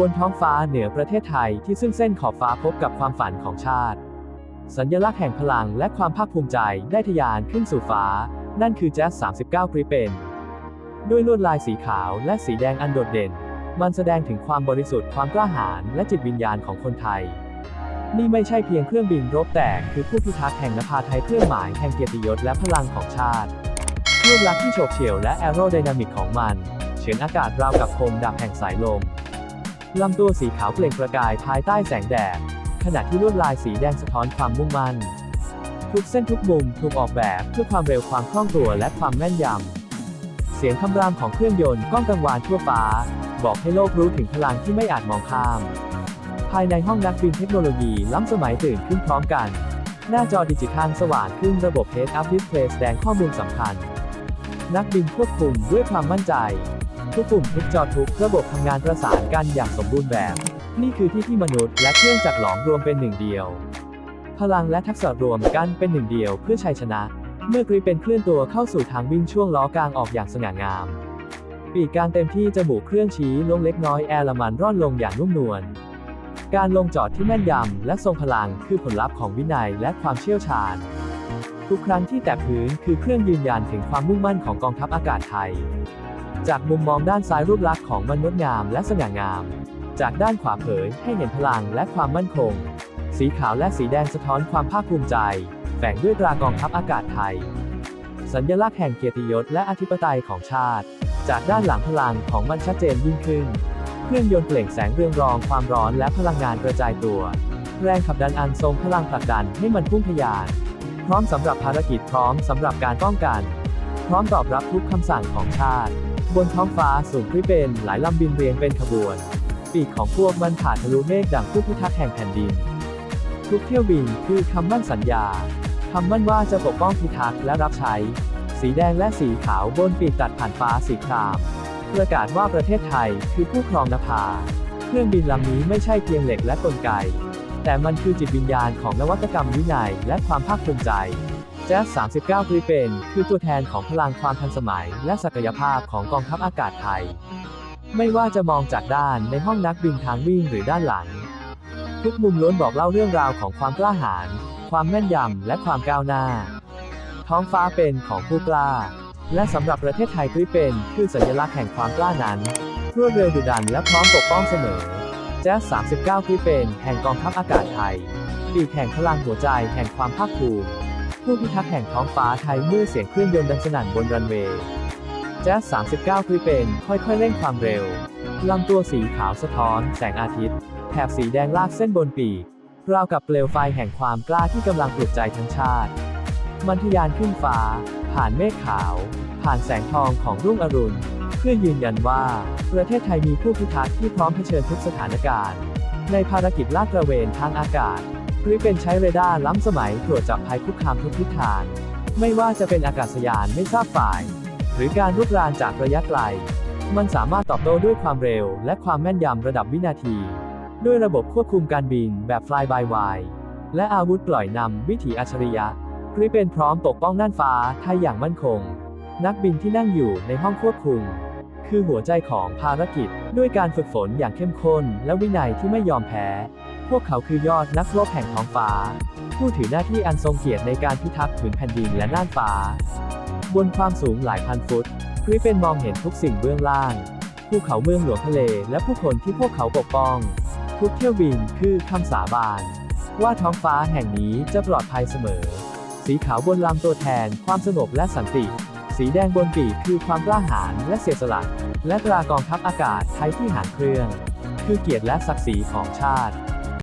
บนท้องฟ้าเหนือประเทศไทยที่ซึ่งเส้นขอบฟ้าพบกับความฝันของชาติ สัญลักษณ์แห่งพลังและความภาคภูมิใจได้ทะยานขึ้นสู่ฟ้า นั่นคือแจ๊ส39กริเปนด้วยลวดลายสีขาวและสีแดงอันโดดเด่น มันแสดงถึงความบริสุทธิ์ความกล้าหาญและจิตวิญญาณของคนไทย นี่ไม่ใช่เพียงเครื่องบินรบแต่คือผู้พิทักษ์แห่งนภาไทยเครื่องหมายแห่งเกียรติยศและพลังของชาติรูปลักษณ์ที่โฉบเฉี่ยวและแอโรไดนามิกของมัน เฉือนอากาศราวกับโคมดาบแห่งสายลม ลำตัวสีขาวเปล่งประกายภายใต้แสงแดด ขณะที่ลวดลายสีแดงสะท้อนความมุ่งมั่น ทุกเส้นทุกมุมถูกออกแบบเพื่อความเร็วความคล่องตัวและความแม่นยำ เสียงคำรามของเครื่องยนต์ก้องกังวานทั่วฟ้า บอกให้โลกรู้ถึงพลังที่ไม่อาจมองข้าม ภายในห้องนักบินเทคโนโลยีล้ำสมัยตื่นขึ้นพร้อมกัน หน้าจอดิจิทัลสว่างขึ้นระบบ Head Up Display แสดงข้อมูลสำคัญ นักบินควบคุมด้วยความมั่นใจ ทุกปุ่มทุกจอทุกระบบทำงานประสานกันอย่างสมบูรณ์แบบ นี่คือที่ที่มนุษย์และเครื่องจักรหลอมรวมเป็นหนึ่งเดียว พลังและทักษะรวมกันเป็นหนึ่งเดียวเพื่อชัยชนะ เมื่อกรีเป็นเคลื่อนตัวเข้าสู่ทางวิ่งช่วงล้อกลางออกอย่างสง่างาม ปีกกลางเต็มที่จมูกเครื่องชี้ลงเล็กน้อยแอร์ละมันร่อนลงอย่างนุ่มนวลการลงจอดที่แม่นยำและทรงพลังคือผลลัพธ์ของวินัยและความเชี่ยวชาญ ทุกครั้งที่แตะพื้นคือเครื่องยืนยันถึงความมุ่งมั่นของกองทัพอากาศไทย จากมุมมองด้านซ้ายรูปลักษณ์ของมันงดงามและสง่างาม จากด้านขวาเผยให้เห็นพลังและความมั่นคง สีขาวและสีแดงสะท้อนความภาคภูมิใจ แฝงด้วยตรากองทัพอากาศไทย สัญลักษณ์แห่งเกียรติยศและอธิปไตยของชาติ จากด้านหลังพลังของมันชัดเจนยิ่งขึ้น เครื่องยนต์เปล่งแสงเรืองรองความร้อนและพลังงานกระจายตัว แรงขับดันอันทรงพลังผลักดันให้มันพุ่งทะยาน พร้อมสำหรับภารกิจพร้อมสำหรับการป้องกัน พร้อมตอบรับทุกคำสั่งของชาติ บนท้องฟ้าสูงคริเป็นหลายลำบินเรียงเป็นขบวน ปีกของพวกมันผ่านทะลุเมฆดังผู้พิทักษ์แห่งแผ่นดิน ทุกเที่ยวบินคือคำมั่นสัญญาคำมั่นว่าจะปกป้องพิทักษ์และรับใช้ สีแดงและสีขาวบนปีกตัดผ่านฟ้าสีคราม ประกาศว่าประเทศไทยคือผู้ครองนภา เครื่องบินลำนี้ไม่ใช่เพียงเหล็กและกลไก แต่มันคือจิตวิญญาณของนวัตกรรมวินัยและความภาคภูมิใจ แจ๊ส39กรีเป็น คือตัวแทนของพลังความทันสมัย และศักยภาพของกองทัพอากาศไทย ไม่ว่าจะมองจากด้านในห้องนักบินทางวิ่งหรือด้านหลัง ทุกมุมล้วนบอกเล่าเรื่องราวของความกล้าหาญความแม่นยำและความก้าวหน้า ท้องฟ้าเป็นของผู้กล้า และสำหรับประเทศไทยกริเป็น คือสัญลักษณ์แห่งความกล้านั้นรวดเร็วดุดันและพร้อมปกป้องเสมอแจ๊ส39กริเป็น แห่งกองทัพอากาศไทยปีกแห่งพลังหัวใจแห่งความภาคภูมิ ผู้พิทักษ์แห่งท้องฟ้าไทยเมื่อเสียงเครื่องยนต์ดังสนั่นบนรันเวย์แจ๊ส39กริเป็น ค่อยๆเร่งความเร็วลำตัวสีขาวสะท้อน แสงอาทิตย์ แถบสีแดงลากเส้นบนปีกราวกับเปลวไฟแห่งความกล้าที่กำลังปลุกใจทั้งชาติ มันทะยานขึ้นฟ้า ผ่านเมฆขาว ผ่านแสงทองของรุ่งอรุณ เพื่อยืนยันว่า ประเทศไทยมีผู้พิทักษ์ที่พร้อมเผชิญทุกสถานการณ์ ในภารกิจลาดตระเวนทางอากาศ กริเป็นใช้เรดาร์ล้ำสมัยตรวจจับภัยคุกคามทุกทิศทาง ไม่ว่าจะเป็นอากาศยานไม่ทราบฝ่าย หรือการรุกรานจากระยะไกล มันสามารถตอบโต้ด้วยความเร็ว และความแม่นยำระดับวินาที ด้วยระบบควบคุมการบินแบบ fly by wire และอาวุธปล่อยนำวิถีอัจฉริยะกริเป็นพร้อมปกป้องน่านฟ้าไทยอย่างมั่นคง นักบินที่นั่งอยู่ในห้องควบคุม คือหัวใจของภารกิจ ด้วยการฝึกฝนอย่างเข้มข้น และวินัยที่ไม่ยอมแพ้ พวกเขาคือยอดนักรบแห่งท้องฟ้า ผู้ถือหน้าที่อันทรงเกียรติในการพิทักษ์ผืนแผ่นดินและน่านฟ้า บนความสูงหลายพันฟุตกริเป็นมองเห็นทุกสิ่งเบื้องล่างภูเขาเมืองหลวงทะเลและผู้คนที่พวกเขาปกป้อง ทุกเที่ยวบินคือคำสาบาน ว่าท้องฟ้าแห่งนี้จะปลอดภัยเสมอ สีขาวบนลำตัวแทน ความสงบและสันติ สีแดงบนปีกคือความกล้าหาญและเสียสละ และตรากองทัพอากาศไทยที่หางเครื่อง คือเกียรติและศักดิ์ศรีของชาติ